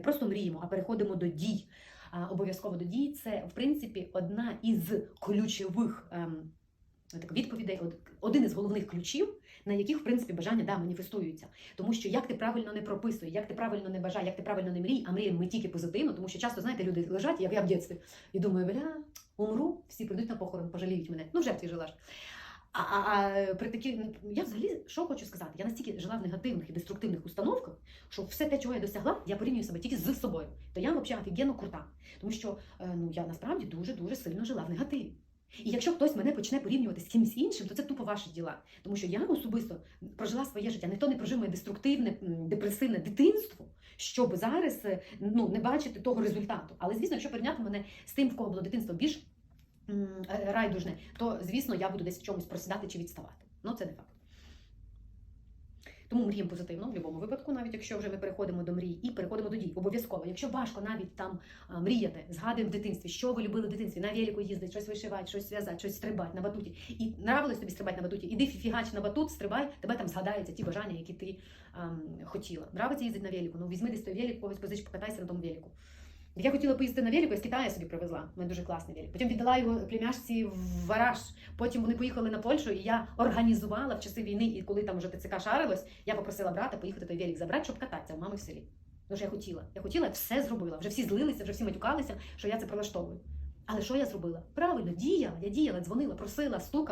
не просто мріємо, а переходимо до дій. Обов'язково до дій це, в принципі, одна із ключових ем, відповідей, один із головних ключів, на яких, в принципі, бажання да, маніфестуються. Тому що як ти правильно не прописуй, як ти правильно не бажай, як ти правильно не мрій, а мріємо ми тільки позитивно, тому що часто, знаєте, люди лежать, як я в дитинстві, і думаю, бля, умру, всі прийдуть на похорон, пожаліють мене. Ну, в жертві жила ж. А, а, а при такі, я взагалі що хочу сказати? Я настільки жила в негативних і деструктивних установках, що все те, чого я досягла, я порівнюю себе тільки з собою. То я взагалі офігенно крута. Тому що е, ну, я насправді дуже дуже сильно жила в негативі. І якщо хтось мене почне порівнювати з кимось іншим, то це тупо ваші діла. Тому що я особисто прожила своє життя. Ніхто не прожив моє деструктивне, депресивне дитинство, щоб зараз е, ну, не бачити того результату. Але звісно, якщо порівняти мене з тим, в кого було дитинство більш райдужне, то звісно я буду десь в чомусь просідати чи відставати. Ну це не факт. Тому мріємо позитивно в будь-якому випадку, навіть якщо вже ми переходимо до мрій і переходимо до дій. Обов'язково. Якщо важко навіть там мріяти, згадуємо в дитинстві, що ви любили в дитинстві, на велику їздити, щось вишивати, щось в'язати, щось стрибати на батуті. І нравилось тобі стрибати на батуті, іди фігач на батут, стрибай, тебе там згадаються ті бажання, які ти ам, хотіла. Нравиться їздити на велику, ну візьми десь той велик, когось позич, покатайся на тому велику. Я хотіла поїздити на велику, я з Китаю собі привезла. У мене дуже класний велик. Потім віддала його племяшці в гараж. Потім вони поїхали на Польщу, і я організувала в часи війни, і коли там вже ТЦК шарилось, я попросила брата поїхати той велик забрати, щоб кататися у мами в селі. Тому що я хотіла. Я хотіла, все зробила. Вже всі злилися, вже всі матюкалися, що я це прилаштовую. Але що я зробила? Правильно, діяла, я діяла, дзвонила, просила, стукала.